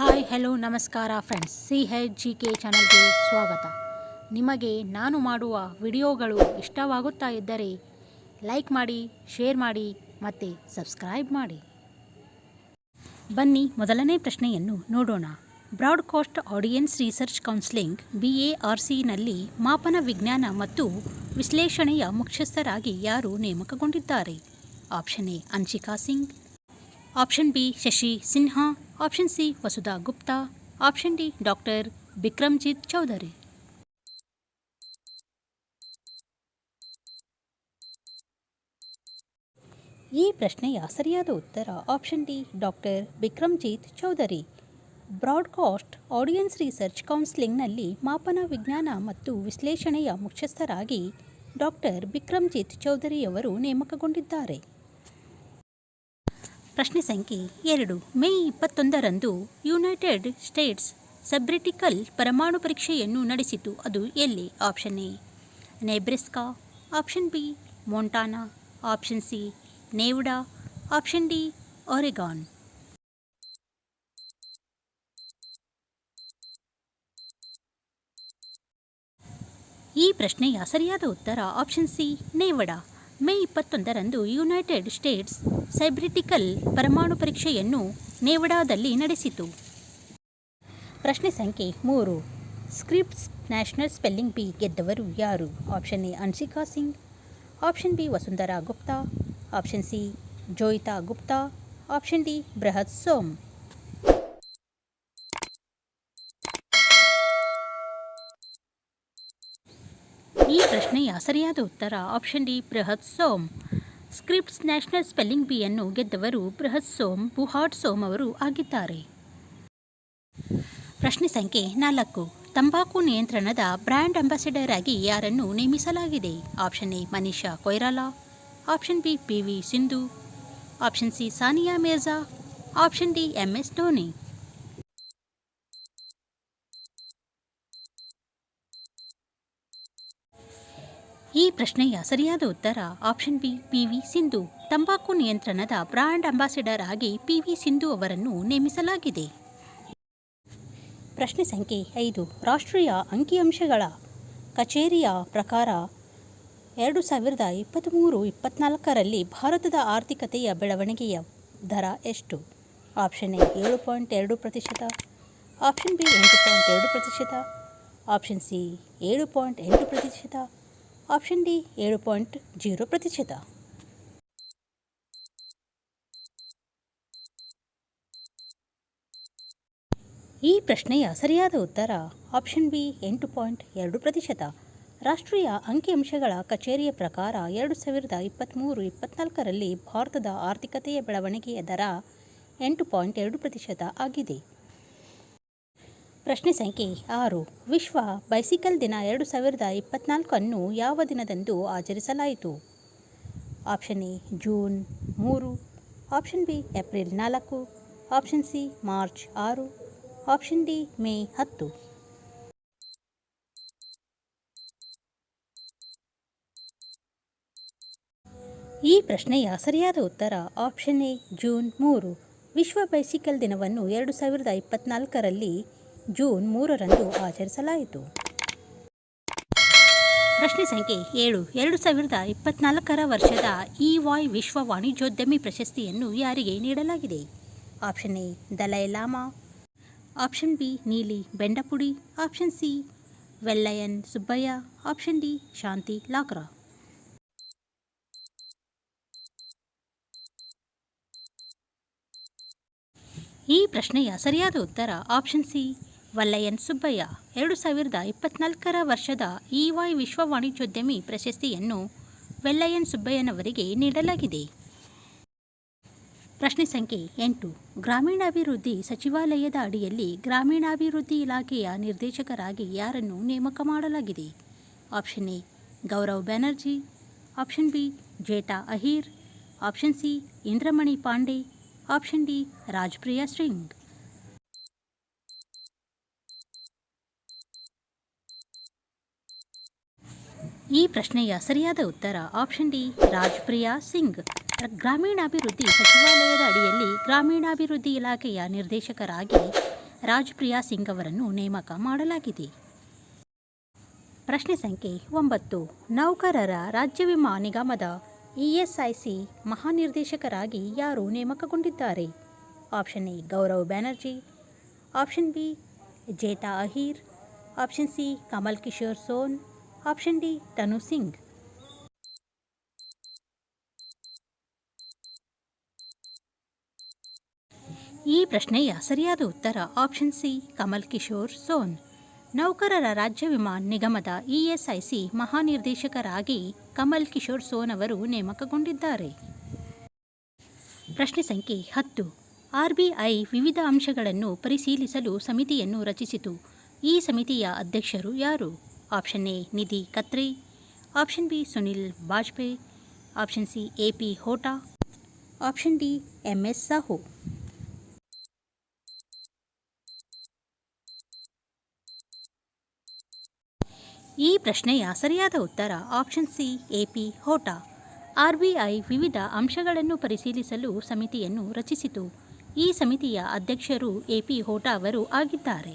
Hi hello ನಮಸ್ಕಾರ friends C H G K ಚಾನಲ್ಗೆ ಸ್ವಾಗತ. ನಿಮಗೆ ನಾನು ಮಾಡುವ ವಿಡಿಯೋಗಳು ಇಷ್ಟವಾಗುತ್ತಾ ಇದ್ದರೆ ಲೈಕ್ ಮಾಡಿ ಶೇರ್ ಮಾಡಿ ಮತ್ತು ಸಬ್ಸ್ಕ್ರೈಬ್ ಮಾಡಿ. ಬನ್ನಿ ಮೊದಲನೇ ಪ್ರಶ್ನೆಯನ್ನು ನೋಡೋಣ. Broadcast audience research counselling B A R ಸಿನಲ್ಲಿ ಮಾಪನ ವಿಜ್ಞಾನ ಮತ್ತು ವಿಶ್ಲೇಷಣೆಯ ಮುಖ್ಯಸ್ಥರಾಗಿ ಯಾರು ನೇಮಕಗೊಂಡಿದ್ದಾರೆ? Option A Anshika Singh. Option B Shashi Sinha option C Vasudha Gupta option D doctor Bikramjit Chaudhary ಈ ಪ್ರಶ್ನೆಯ ಸರಿಯಾದ ಉತ್ತರ option D doctor Bikramjit Chaudhary broadcast audience research ಕೌನ್ಸಿಲಿಂಗ್ನಲ್ಲಿ ಮಾಪನ ವಿಜ್ಞಾನ ಮತ್ತು ವಿಶ್ಲೇಷಣೆಯ ಮುಖ್ಯಸ್ಥರಾಗಿ ಡಾಕ್ಟರ್ ಬಿಕ್ರಮ್ಜಿತ್ ಚೌಧರಿಯವರು ನೇಮಕಗೊಂಡಿದ್ದಾರೆ. ಪ್ರಶ್ನೆ ಸಂಖ್ಯೆ ಎರಡು. ಮೇ ಇಪ್ಪತ್ತೊಂದರಂದು ಯುನೈಟೆಡ್ ಸ್ಟೇಟ್ಸ್ ಸಬ್ರಿಟಿಕಲ್ ಪರಮಾಣು ಪರೀಕ್ಷೆಯನ್ನು ನಡೆಸಿತು. ಅದು ಎಲ್ಲಿ? Option A, Nebraska. Option B, Montana. Option C, Nevada. Option D, Oregon. ಈ ಪ್ರಶ್ನೆಯ ಸರಿಯಾದ ಉತ್ತರ ಆಪ್ಷನ್ ಸಿ, ನೇವಡಾ. ಮೇ ಇಪ್ಪತ್ತೊಂದರಂದು ಯುನೈಟೆಡ್ ಸ್ಟೇಟ್ಸ್ ಸೈಬ್ರಿಟಿಕಲ್ ಪರಮಾಣು ಪರೀಕ್ಷೆಯನ್ನು ನೇವಡಾದಲ್ಲಿ ನಡೆಸಿತು. ಪ್ರಶ್ನೆ ಸಂಖ್ಯೆ ಮೂರು. ಸ್ಕ್ರಿಪ್ಟ್ಸ್ ನ್ಯಾಷನಲ್ ಸ್ಪೆಲ್ಲಿಂಗ್ ಬಿ ಗೆದ್ದವರು ಯಾರು? Option A Anshika Singh. Option B Vasundhara Gupta. Option C Joyita Gupta. Option D Bruhat Soma. ಈ ಪ್ರಶ್ನೆಯ ಸರಿಯಾದ ಉತ್ತರ option D, Bruhat Soma. Scripps National Spelling ಬಿಯನ್ನು ಗೆದ್ದವರು ಬೃಹತ್ ಸೋಮ್, ಬುಹಾಟ್ ಸೋಮ್ ಅವರು ಆಗಿದ್ದಾರೆ. ಪ್ರಶ್ನೆ ಸಂಖ್ಯೆ ನಾಲ್ಕು. ತಂಬಾಕು ನಿಯಂತ್ರಣದ ಬ್ರ್ಯಾಂಡ್ ಅಂಬಾಸಿಡರ್ ಆಗಿ ಯಾರನ್ನು ನೇಮಿಸಲಾಗಿದೆ? Option A, Manisha Koirala. Option B, P V Sindhu. Option C, Sania Mirza. Option D, M S Dhoni. ಈ ಪ್ರಶ್ನೆಯ ಸರಿಯಾದ ಉತ್ತರ option B P V Sindhu ತಂಬಾಕು ನಿಯಂತ್ರಣದ ಬ್ರಾಂಡ್ ಅಂಬಾಸಿಡರ್ ಆಗಿ ಪಿ ವಿ ಸಿಂಧು ಅವರನ್ನು ನೇಮಿಸಲಾಗಿದೆ. ಪ್ರಶ್ನೆ ಸಂಖ್ಯೆ ಐದು, ರಾಷ್ಟ್ರೀಯ ಅಂಕಿಅಂಶಗಳ ಕಚೇರಿಯ ಪ್ರಕಾರ ಎರಡು ಸಾವಿರದ ಇಪ್ಪತ್ತ್ಮೂರು ಇಪ್ಪತ್ನಾಲ್ಕರಲ್ಲಿ ಭಾರತದ ಆರ್ಥಿಕತೆಯ ಬೆಳವಣಿಗೆಯ ದರ ಎಷ್ಟು? ಆಪ್ಷನ್ ಎ ಏಳು ಪಾಯಿಂಟ್ ಎರಡು ಪ್ರತಿಶತ. ಆಪ್ಷನ್ ಬಿ ಎಂಟು ಪಾಯಿಂಟ್ ಎರಡು ಪ್ರತಿಶತ. ಆಪ್ಷನ್ ಸಿ ಏಳು ಪಾಯಿಂಟ್ ಎಂಟು ಪ್ರತಿಶತ. ಆಪ್ಷನ್ ಡಿ, ಏಳು ಪಾಯಿಂಟ್ ಜೀರೋ ಪ್ರತಿಶತ. ಈ ಪ್ರಶ್ನೆಯ ಸರಿಯಾದ ಉತ್ತರ ಆಪ್ಷನ್ ಬಿ, ಎಂಟು ಪಾಯಿಂಟ್ ಎರಡು ಪ್ರತಿಶತ. ರಾಷ್ಟ್ರೀಯ ಅಂಕಿಅಂಶಗಳ ಕಚೇರಿಯ ಪ್ರಕಾರ ಎರಡು ಸಾವಿರದ ಇಪ್ಪತ್ತ್ಮೂರು ಇಪ್ಪತ್ತ್ನಾಲ್ಕರಲ್ಲಿ ಭಾರತದ ಆರ್ಥಿಕತೆಯ ಬೆಳವಣಿಗೆಯ ದರ ಎಂಟು ಪಾಯಿಂಟ್ ಎರಡು ಪ್ರತಿಶತ ಆಗಿದೆ. ಪ್ರಶ್ನೆ ಸಂಖ್ಯೆ ಆರು. ವಿಶ್ವ ಬೈಸಿಕಲ್ ದಿನ ಎರಡು ಸಾವಿರದ ಇಪ್ಪತ್ತ್ನಾಲ್ಕನ್ನು ಯಾವ ದಿನದಂದು ಆಚರಿಸಲಾಯಿತು? ಆಪ್ಷನ್ ಎ, ಜೂನ್ ಮೂರು. ಆಪ್ಷನ್ ಬಿ, ಏಪ್ರಿಲ್ ನಾಲ್ಕು. ಆಪ್ಷನ್ ಸಿ, ಮಾರ್ಚ್ ಆರು. ಆಪ್ಷನ್ ಡಿ, ಮೇ ಹತ್ತು. ಈ ಪ್ರಶ್ನೆಯ ಸರಿಯಾದ ಉತ್ತರ ಆಪ್ಷನ್ ಎ, ಜೂನ್ ಮೂರು. ವಿಶ್ವ ಬೈಸಿಕಲ್ ದಿನವನ್ನು ಎರಡು ಸಾವಿರದ ಇಪ್ಪತ್ತ್ನಾಲ್ಕರಲ್ಲಿ ಜೂನ್ ಮೂರರಂದು ಆಚರಿಸಲಾಯಿತು. ಪ್ರಶ್ನೆ ಸಂಖ್ಯೆ ಏಳು. ಎರಡು ಸಾವಿರದ ಇಪ್ಪತ್ನಾಲ್ಕರ ವರ್ಷದ ಇ ವಾಯ್ ವಿಶ್ವ ವಾಣಿಜ್ಯೋದ್ಯಮಿ ಪ್ರಶಸ್ತಿಯನ್ನು ಯಾರಿಗೆ ನೀಡಲಾಗಿದೆ? Option A, Dalai Lama. Option B, Neeli Bendapudi. Option C, Vellayan Subbiah. Option D, Shanti Lakra. ಈ ಪ್ರಶ್ನೆಯ ಸರಿಯಾದ ಉತ್ತರ ಆಪ್ಷನ್ ಸಿ ವಲ್ಲಯನ್ ಸುಬ್ಬಯ್ಯ, ಎರಡು ಸಾವಿರದ ಇಪ್ಪತ್ನಾಲ್ಕರ ವರ್ಷದ ಇ ವಿಶ್ವ ವಾಣಿಜ್ಯೋದ್ಯಮಿ ಪ್ರಶಸ್ತಿಯನ್ನು ವೆಲ್ಲಯನ್ ಸುಬ್ಬಯ್ಯನವರಿಗೆ ನೀಡಲಾಗಿದೆ. ಪ್ರಶ್ನೆ ಸಂಖ್ಯೆ ಎಂಟು. ಗ್ರಾಮೀಣಾಭಿವೃದ್ಧಿ ಸಚಿವಾಲಯದ ಅಡಿಯಲ್ಲಿ ಗ್ರಾಮೀಣಾಭಿವೃದ್ಧಿ ಇಲಾಖೆಯ ನಿರ್ದೇಶಕರಾಗಿ ಯಾರನ್ನು ನೇಮಕ ಮಾಡಲಾಗಿದೆ? Option A, Gaurav Banerjee. Option B, Jeta Ahir. Option C, Indramani Pandey. Option D, Rajpriya Singh. ಈ ಪ್ರಶ್ನೆಯ ಸರಿಯಾದ ಉತ್ತರ ಆಪ್ಷನ್ ಡಿ ರಾಜ್ಪ್ರಿಯಾ ಸಿಂಗ್. ಗ್ರಾಮೀಣಾಭಿವೃದ್ಧಿ ಸಚಿವಾಲಯದ ಅಡಿಯಲ್ಲಿ ಗ್ರಾಮೀಣಾಭಿವೃದ್ಧಿ ಇಲಾಖೆಯ ನಿರ್ದೇಶಕರಾಗಿ ರಾಜ್ಪ್ರಿಯಾ ಸಿಂಗ್ ಅವರನ್ನು ನೇಮಕ ಮಾಡಲಾಗಿದೆ. ಪ್ರಶ್ನೆ ಸಂಖ್ಯೆ ಒಂಬತ್ತು. ನೌಕರರ ರಾಜ್ಯ ವಿಮಾ ನಿಗಮದ ಇಎಸ್ಐಸಿ ಮಹಾನಿರ್ದೇಶಕರಾಗಿ ಯಾರು ನೇಮಕಗೊಂಡಿದ್ದಾರೆ? Option A Gaurav Banerjee. Option B Jeta Ahir. Option C Kamal Kishore Soan. Option D Tanu Singh ಈ ಪ್ರಶ್ನೆಯ ಸರಿಯಾದ ಉತ್ತರ ಆಪ್ಷನ್ ಸಿ ಕಮಲ್ ಕಿಶೋರ್ ಸೋನ್ ನೌಕರರ ರಾಜ್ಯ ವಿಮಾ ನಿಗಮದ ಇಎಸ್ಐಸಿ ಮಹಾನಿರ್ದೇಶಕರಾಗಿ ಕಮಲ್ ಕಿಶೋರ್ ಸೋನ್ ಅವರು ನೇಮಕಗೊಂಡಿದ್ದಾರೆ. ಪ್ರಶ್ನೆ ಸಂಖ್ಯೆ ಹತ್ತು. ಆರ್ಬಿಐ ವಿವಿಧ ಅಂಶಗಳನ್ನು ಪರಿಶೀಲಿಸಲು ಸಮಿತಿಯನ್ನು ರಚಿಸಿತು. ಈ ಸಮಿತಿಯ ಅಧ್ಯಕ್ಷರು ಯಾರು? Option A Nidhi Khatri option B Sunil Bajpai option C A P Hota option D M S Sahu ಈ ಪ್ರಶ್ನೆಯ ಸರಿಯಾದ ಉತ್ತರ option C A P Hota RBI ವಿವಿಧ ಅಂಶಗಳನ್ನು ಪರಿಶೀಲಿಸಲು ಸಮಿತಿಯನ್ನು ರಚಿಸಿತು. ಈ ಸಮಿತಿಯ ಅಧ್ಯಕ್ಷರು ಎ ಪಿ ಹೋಟಾ ಅವರು ಆಗಿದ್ದಾರೆ.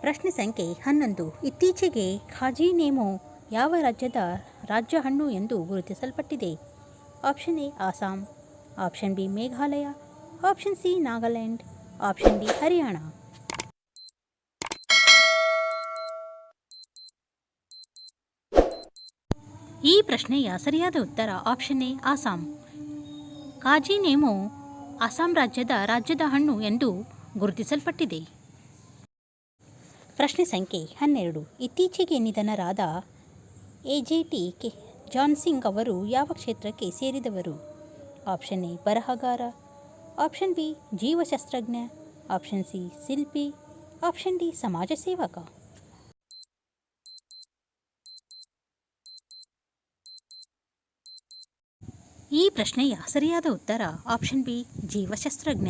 ಪ್ರಶ್ನೆ ಸಂಖ್ಯೆ ಹನ್ನೊಂದು. ಇತ್ತೀಚೆಗೆ ಖಾಜಿನೇಮೋ ಯಾವ ರಾಜ್ಯದ ರಾಜ್ಯ ಹಣ್ಣು ಎಂದು ಗುರುತಿಸಲ್ಪಟ್ಟಿದೆ? Option A Assam option B, Meghalaya. Option C, Nagaland. Option D, Haryana. ಈ ಪ್ರಶ್ನೆಯ ಸರಿಯಾದ ಉತ್ತರ ಆಪ್ಷನ್ ಎ ಆಸಾಂ ಕಾಜಿನೇಮೋ ಅಸ್ಸಾಂ ರಾಜ್ಯದ ರಾಜ್ಯದ ಹಣ್ಣು ಎಂದು ಗುರುತಿಸಲ್ಪಟ್ಟಿದೆ. ಪ್ರಶ್ನೆ ಸಂಖ್ಯೆ ಹನ್ನೆರಡು. ಇತ್ತೀಚೆಗೆ ನಿಧನರಾದ ಎಜೆಟಿ ಕೆ ಜಾನ್ ಸಿಂಗ್ ಅವರು ಯಾವ ಕ್ಷೇತ್ರಕ್ಕೆ ಸೇರಿದವರು? ಆಪ್ಷನ್ ಎ, ಬರಹಗಾರ. ಆಪ್ಷನ್ ಬಿ, ಜೀವಶಾಸ್ತ್ರಜ್ಞ. ಆಪ್ಷನ್ ಸಿ, ಶಿಲ್ಪಿ. ಆಪ್ಷನ್ ಡಿ, ಸಮಾಜ ಸೇವಕ. ಈ ಪ್ರಶ್ನೆಯ ಸರಿಯಾದ ಉತ್ತರ ಆಪ್ಷನ್ ಬಿ, ಜೀವಶಾಸ್ತ್ರಜ್ಞ.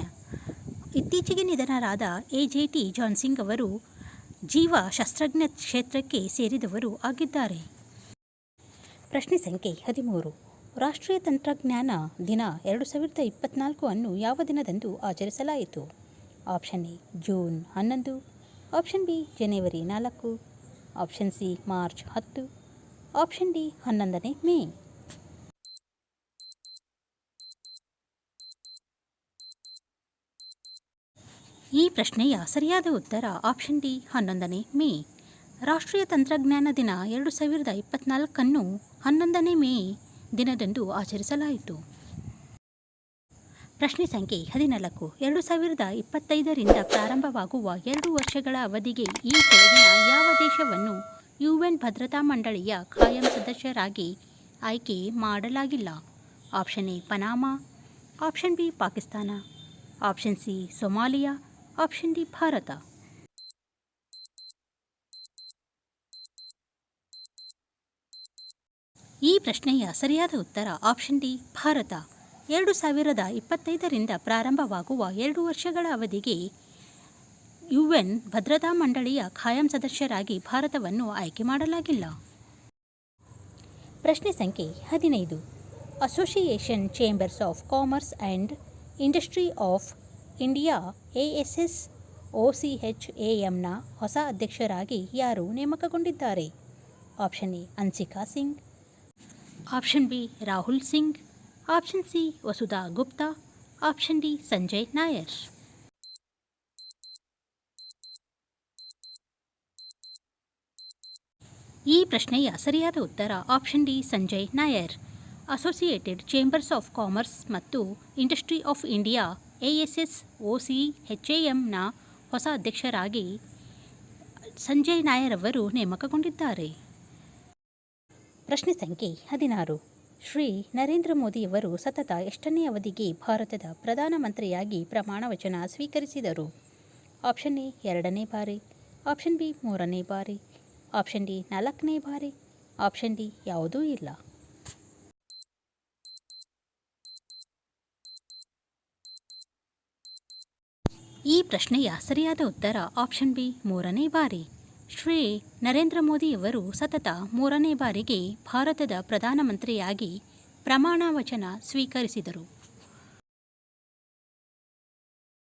ಇತ್ತೀಚೆಗೆ ನಿಧನರಾದ ಎ ಜೆ ಟಿ ಜಾನ್ಸಿಂಗ್ ಅವರು ಜೀವಶಾಸ್ತ್ರಜ್ಞ ಕ್ಷೇತ್ರಕ್ಕೆ ಸೇರಿದವರು ಆಗಿದ್ದಾರೆ. ಪ್ರಶ್ನೆ ಸಂಖ್ಯೆ ಹದಿಮೂರು. ರಾಷ್ಟ್ರೀಯ ತಂತ್ರಜ್ಞಾನ ದಿನ ಎರಡು ಸಾವಿರದ ಇಪ್ಪತ್ನಾಲ್ಕು ಅನ್ನು ಯಾವ ದಿನದಂದು ಆಚರಿಸಲಾಯಿತು? ಆಪ್ಷನ್ ಎ, ಜೂನ್ ಹನ್ನೊಂದು. ಆಪ್ಷನ್ ಬಿ, ಜನವರಿ ನಾಲ್ಕು. ಆಪ್ಷನ್ ಸಿ, ಮಾರ್ಚ್ ಹತ್ತು. ಆಪ್ಷನ್ ಡಿ, ಹನ್ನೊಂದನೇ ಮೇ. ಈ ಪ್ರಶ್ನೆಯ ಸರಿಯಾದ ಉತ್ತರ ಆಪ್ಷನ್ ಡಿ ಹನ್ನೊಂದನೇ ಮೇ. ರಾಷ್ಟ್ರೀಯ ತಂತ್ರಜ್ಞಾನ ದಿನ ಎರಡು ಸಾವಿರದ ಇಪ್ಪತ್ನಾಲ್ಕನ್ನು ಹನ್ನೊಂದನೇ ಮೇ ದಿನದಂದು ಆಚರಿಸಲಾಯಿತು. ಪ್ರಶ್ನೆ ಸಂಖ್ಯೆ ಹದಿನಾಲ್ಕು. ಎರಡು ಸಾವಿರದ ಇಪ್ಪತ್ತೈದರಿಂದ ಪ್ರಾರಂಭವಾಗುವ ಎರಡು ವರ್ಷಗಳ ಅವಧಿಗೆ ಈ ಕೆಳಗಿನ ಯಾವ ದೇಶವನ್ನು ಯುಎನ್ ಭದ್ರತಾ ಮಂಡಳಿಯ ಖಾಯಂ ಸದಸ್ಯರಾಗಿ ಆಯ್ಕೆ ಮಾಡಲಾಗಿಲ್ಲ? Option A Panama option B Pakistan option C Somalia option D Bharat. ಈ ಪ್ರಶ್ನೆಯ ಸರಿಯಾದ ಉತ್ತರ ಆಪ್ಷನ್ ಡಿ ಭಾರತ. ಎರಡು ಸಾವಿರದ ಇಪ್ಪತ್ತೈದರಿಂದ ಪ್ರಾರಂಭವಾಗುವ ಎರಡು ವರ್ಷಗಳ ಅವಧಿಗೆ ಯುಎನ್ ಭದ್ರತಾ ಮಂಡಳಿಯ ಖಾಯಂ ಸದಸ್ಯರಾಗಿ ಭಾರತವನ್ನು ಆಯ್ಕೆ ಮಾಡಲಾಗಿಲ್ಲ. ಪ್ರಶ್ನೆ ಸಂಖ್ಯೆ ಹದಿನೈದು. Association chambers of commerce and industry of India A S S O C H A ಎಂನ ಹೊಸ ಅಧ್ಯಕ್ಷರಾಗಿ ಯಾರು ನೇಮಕಗೊಂಡಿದ್ದಾರೆ? Option A Anshika Singh, option B Rahul Singh, option C Vasudha Gupta, option D Sanjay Nair. ಈ ಪ್ರಶ್ನೆಯ ಸರಿಯಾದ ಉತ್ತರ option D Sanjay Nair. Associated chambers of commerce ಮತ್ತು industry of India A S S O C, H A ಎಂನ ಹೊಸ ಅಧ್ಯಕ್ಷರಾಗಿ ಸಂಜಯ್ ನಾಯರ್ ಅವರು ನೇಮಕಗೊಂಡಿದ್ದಾರೆ. ಪ್ರಶ್ನೆ ಸಂಖ್ಯೆ ಹದಿನಾರು. ಶ್ರೀ ನರೇಂದ್ರ ಮೋದಿಯವರು ಸತತ ಎಷ್ಟನೇ ಅವಧಿಗೆ ಭಾರತದ ಪ್ರಧಾನಮಂತ್ರಿಯಾಗಿ ಪ್ರಮಾಣ ವಚನ ಸ್ವೀಕರಿಸಿದರು? ಆಪ್ಷನ್ ಎ ಎರಡನೇ ಬಾರಿ, ಆಪ್ಷನ್ ಬಿ ಮೂರನೇ ಬಾರಿ, ಆಪ್ಷನ್ ಡಿ ನಾಲ್ಕನೇ ಬಾರಿ, ಆಪ್ಷನ್ ಡಿ ಯಾವುದೂ ಇಲ್ಲ. ಈ ಪ್ರಶ್ನೆಯ ಸರಿಯಾದ ಉತ್ತರ ಆಪ್ಷನ್ ಬಿ ಮೂರನೇ ಬಾರಿ. ಶ್ರೀ ನರೇಂದ್ರ ಮೋದಿಯವರು ಸತತ ಮೂರನೇ ಬಾರಿಗೆ ಭಾರತದ ಪ್ರಧಾನಮಂತ್ರಿಯಾಗಿ ಪ್ರಮಾಣ ವಚನ ಸ್ವೀಕರಿಸಿದರು.